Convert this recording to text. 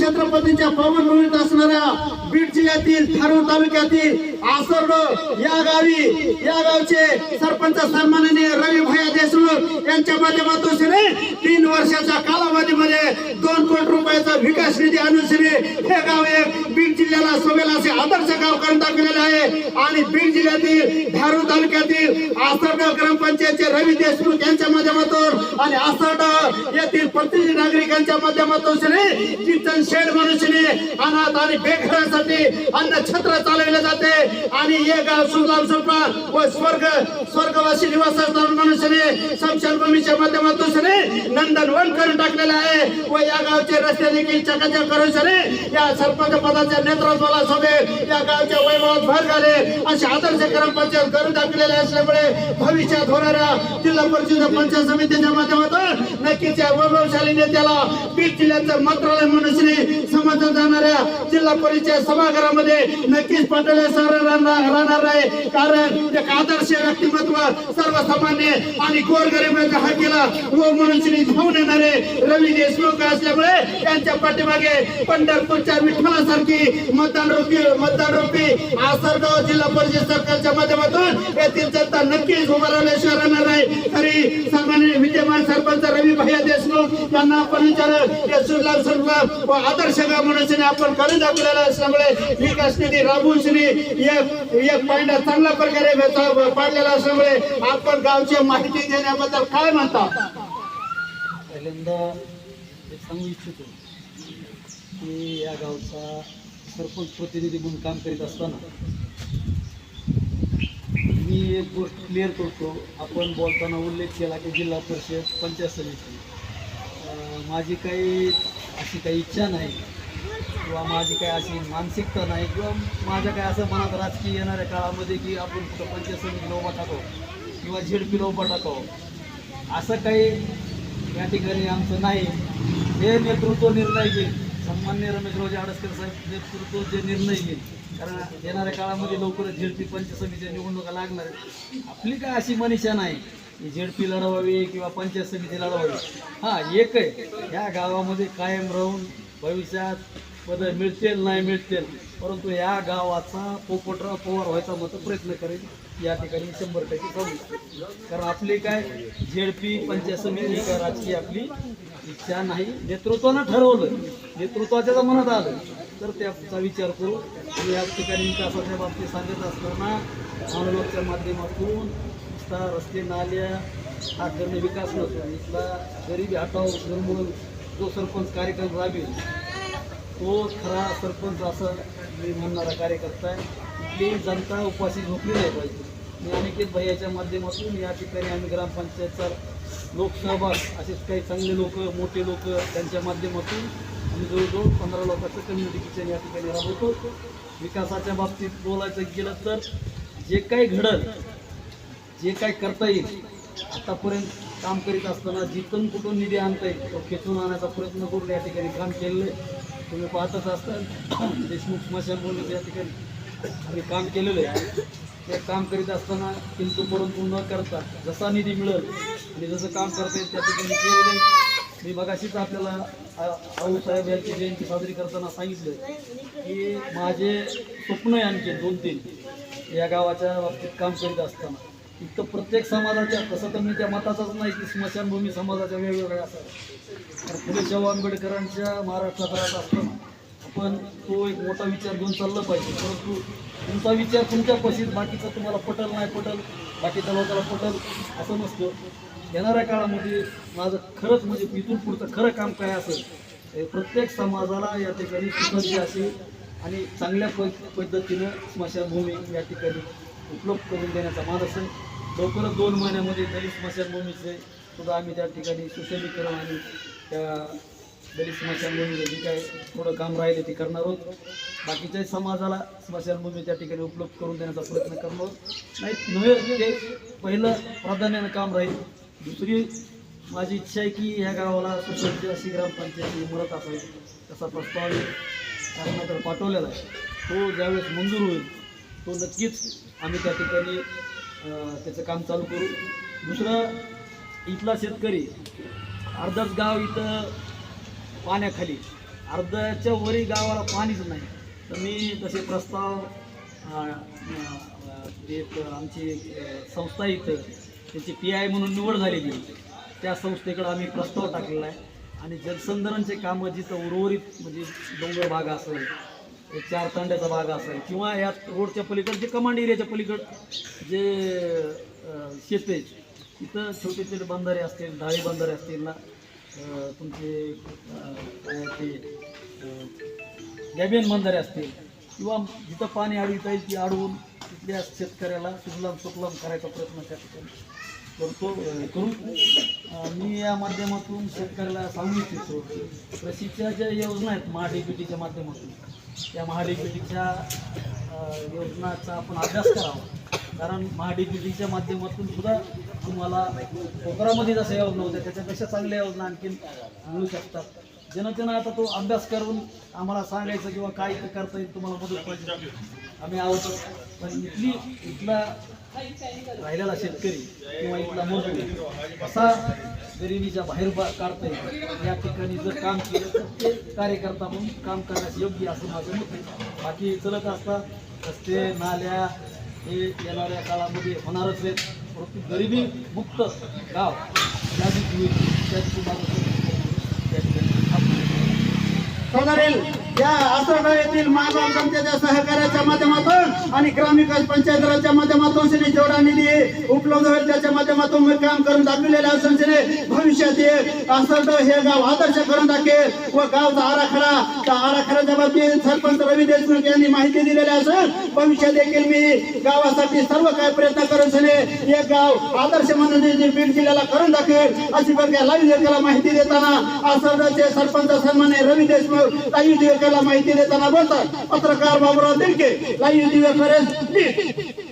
छत्रपतीच्या पावनभूमीत असणाऱ्या बीड जिल्ह्यातील थारूर तालुक्यातील आसर्ड या गावी या गावचे सरपंच सन्माननीय रवी भया देशमुख यांच्या माध्यमातून श्री तीन वर्षाच्या कालावधीमध्ये दोन कोटी रुपयाचा विकास निधी आणून श्री हे गाव एक बीड जिल्ह्याला सोबेल असे आदर्श गाव करून दाखवलेले आहे. आणि बीड जिल्ह्यातील धारूर तालुक्यातील आसर्ड ग्रामपंचायतचे रवी देशमुख यांच्या माध्यमातून आणि आसर्ड येथील प्रतिनिधी नागरिकांच्या माध्यमातून श्री किचन शेड म्हणून अनाथ आणि बेघरांसाठी अन्न छत्र चालविले जाते. आणि हे गाव सुजलाम सुफलाम व स्वर्ग स्वर्गवासी निवास म्हणून समशानभूमीच्या माध्यमातून श्री नंदनवन करून टाकलेले आहे. व या गावचे रस्ते देखील चकाचक करून श्री या सरपंच पदाच्या नेतृत्वाला सोबेल या गावच्या वैभवात भर घाले असे आदर्श ग्रामपंचायत करून टाकलेले असल्यामुळे भविष्यात होणाऱ्या जिल्हा परिषद पंचायत समितीच्या माध्यमातून नक्कीच या वैभवशाली नेत्याला बीड जिल्ह्याचं मंत्रालय म्हणून समजल्या जाणाऱ्या जिल्हा परिषद सभागृहामध्ये नक्कीच पटेल सर राहणार आहे. कारण एक आदर्श व्यक्तिमत्व सर्वसामान्य आणि गोरगरिबांच्या हाकेला व म्हणून श्री धावून येणारे रवी देशमुख असल्यामुळे त्यांच्या पाठीमागे पंढरपूरच्या विठ्ठलासारखी मतदान रोपी मतदान रोपी आसरगाव जिल्हा परिषद सरकारच्या माध्यमातून येथील जनता नक्कीच उभा राहणार आहे तरी सन्माननीय विद्यमान सरपंच रवी भैया देशमुख यांना आपण विचारलं हे सुजलाम व आदर्श म्हणून आपण करून आपल्याला असल्यामुळे विकास निधी राबवून एक एक पायंडा चांगल्या प्रकारे पाडलेला असल्यामुळे आपण गावची माहिती देण्याबद्दल काय म्हणता? पहिल्यांदा सांगू इच्छितो की या गावचा सरपंच प्रतिनिधी म्हणून काम करीत असताना मी एक गोष्ट क्लिअर करतो. आपण बोलताना उल्लेख केला की जिल्हा परिषद पंचायत समिती माझी काही अशी काही इच्छा नाही किंवा माझी काही अशी मानसिकता नाही किंवा माझ्या काय असं मनात राजकीय येणाऱ्या काळामध्ये की आपण कुठं पंचायत समितीला उभा टाकावं किंवा झेडपीला उभा टाको असं काही या ठिकाणी आमचं नाही. हे नेतृत्व निर्णय घेईल. सन्मान्य रमेशरावजी आडसकर साहेब नेतृत्व जे निर्णय घेईल. कारण येणाऱ्या काळामध्ये लवकरच झेडपी पंचायत समितीच्या निवडणुका लागणार आपली काय अशी मनीषा नाही. झेडपी लढवावी किंवा पंचायत समिती लढवावी. हां एक आहे ह्या गावामध्ये कायम राहून भविष्यात पद मिळतील नाही मिळतील परंतु या गावाचा पोपटराव पवार व्हायचा मत प्रयत्न करेल. या ठिकाणी शंभर टक्के सांगू कारण आपली काय झेडपी पंचायत समिती ही काय राजकीय आपली इच्छा नाही. नेतृत्वानं ठरवलं. नेतृत्वाच्या मनात आलं तर त्याचा विचार करू. आणि या ठिकाणी विकासाच्या बाबतीत सांगत असताना मानवच्या माध्यमातून नुसता रस्ते नाल्या हा करणं विकास नसतो. इथला गरिबी हटाव निर्मूलन जो सरपंच कार्यक्रम राबेल तो खरा सरपंच असं मी म्हणणारा कार्यकर्ता आहे. कुठलीही जनता उपाशी झोपली नाही पाहिजे. मी अनिकेत भैयाच्या माध्यमातून या ठिकाणी आम्ही ग्रामपंचायतचा लोकसहभाग असेच काही चांगले लोक मोठे लोक त्यांच्या माध्यमातून आम्ही जवळजवळ पंधरा लोकांचं कम्युनिटी किचन या ठिकाणी राबवतो. विकासाच्या बाबतीत बोलायचं गेलं तर जे काही घडत जे काय करता येईल आतापर्यंत काम करीत असताना जिथून कुठून निधी आणता येईल तो खेचून आणायचा प्रयत्न करून या ठिकाणी काम केलेलं आहे. तुम्ही पाहतच असता देशमुख स्मशानभूमीत या ठिकाणी आम्ही काम केलेलं आहे. ते काम करीत असताना किंतु परंतु न करता जसा निधी मिळेल आणि जसं काम करता येईल त्या ठिकाणी केलेलं आहे. मी मगाशीच आपल्याला आऊसाहेब यांची जयंती साजरी करताना सांगितलं की माझे स्वप्न आहे आणखी दोन तीन या गावाच्या बाबतीत काम करीत असताना. इथं प्रत्येक समाजाच्या तसं तर मी त्या मताचाच नाही की स्मशानभूमी समाजाच्या वेगवेगळ्या असतात तर फुले शाहू आंबेडकरांच्या महाराष्ट्रात राहत असताना आपण तो एक मोठा विचार घेऊन चाललं पाहिजे. परंतु तुमचा विचार तुमच्या पशीत बाकीचा तुम्हाला पटल नाही पटल बाकीच्या लोकांना पटल असं नसतं. येणाऱ्या काळामध्ये माझं खरंच म्हणजे इथून पुढचं खरं काम काय असेल हे प्रत्येक समाजाला या ठिकाणी सुसज्ज अशी आणि चांगल्या प पद्धतीनं स्मशानभूमी या ठिकाणी उपलब्ध करून देण्याचा मानस आहे लवकरच दोन महिन्यामध्ये दलित स्मशानभूमीचे सुद्धा आम्ही त्या ठिकाणी सुशलीकरण आणि त्या दलित स्मशानभूमीचं जे काय थोडं काम राहिले ते करणार आहोत. बाकीच्या समाजाला स्मशानभूमी त्या ठिकाणी उपलब्ध करून देण्याचा प्रयत्न करणार आहोत. नाही नव्हे ते पहिलं प्राधान्यानं काम राहील. दुसरी माझी इच्छा आहे की ह्या गावाला सुसज्ज अशी ग्रामपंचायती इमारत असावी तसा प्रस्ताव शासनाकडे पाठवलेला आहे. तो ज्यावेळेस मंजूर होईल तो नक्कीच आम्ही त्या ठिकाणी त्याचं काम चालू करू. दुसरं इथला शेतकरी अर्धच गाव इथं पाण्याखाली. अर्ध्याच्या वरी गावाला पाणीच नाही. तर मी तसे प्रस्ताव एक आमची संस्था इथं त्याची पी आय म्हणून निवड झालेली त्या संस्थेकडं आम्ही प्रस्ताव टाकलेला आहे. आणि जलसंधारणचे कामं जिथं उर्वरित म्हणजे डोंगर भाग असेल एक चार तांड्याचा भाग असेल. किंवा या रोडच्या पलीकडे जे कमांड एरियाच्या पलीकड जे अं, शेत आहे तिथं छोटे छोटे बंधारे असतील ढाळी बंधारे असतील ना तुमचे ते गॅबियन बंधारे असतील. किंवा जिथं पाणी अडविता येईल ती अडवून तिथल्या शेतकऱ्याला सुजलाम सुफलाम करायचा प्रयत्न त्या ठिकाणी. करतो करून. मी या माध्यमातून शेतकऱ्याला सांगू इच्छितो कृषीच्या ज्या योजना आहेत महाडीपीटीच्या माध्यमातून त्या महाडीपीटीच्या योजनाचा आपण अभ्यास करावा. कारण महाडीपीटीच्या माध्यमातून सुद्धा तुम्हाला कोकरामध्ये जसं योजना होत्या त्याच्यापेक्षा चांगल्या योजना आणखीन मिळू शकतात. जनतेनं आता तो अभ्यास करून आम्हाला सांगायचं किंवा काय करता येईल तुम्हाला मदत पाहिजे. आम्ही आहोत. पण इथली इथला राहिलेला शेतकरी किंवा इथला मजूर असा गरिबीच्या बाहेर बा- काढता येईल या ठिकाणी जर काम केलं तर ते कार्यकर्ता म्हणून काम करण्यास योग्य असं माझं मत आहे. बाकी चलत असता रस्ते नाल्या हे येणाऱ्या काळामध्ये होणारच आहेत. परंतु गरिबी मुक्त गाव यादीत होईल माझं त्या ठिकाणी या आसरगाव येथील महागाव जनतेच्या सहकार्याच्या माध्यमातून आणि ग्रामविकास पंचायत राजच्या माध्यमातून श्री जेवढा निधी उपलब्ध होईल त्याच्या माध्यमातून मी काम करून दाखविलेल्या असून श्री भविष्यात हे हे गाव आदर्श करून दाखेल व गावचा आराखडा त्या आराखड्याच्या बाबतीत सरपंच रवी देशमुख यांनी माहिती दिलेली असून भविष्यात देखील मी गावासाठी सर्व काही प्रयत्न करून सने हे गाव आदर्श म्हणून बीड जिल्ह्याला करून दाखेल अशी प्रकारे लाईव्ह माहिती देताना आसरगावचे सरपंच सन्मान्य रवी देशमुख लाईव्ह दिवेकाला माहिती देताना बोलतात. पत्रकार बाबुराव दिडके लाईव्ह दिवेकर बीड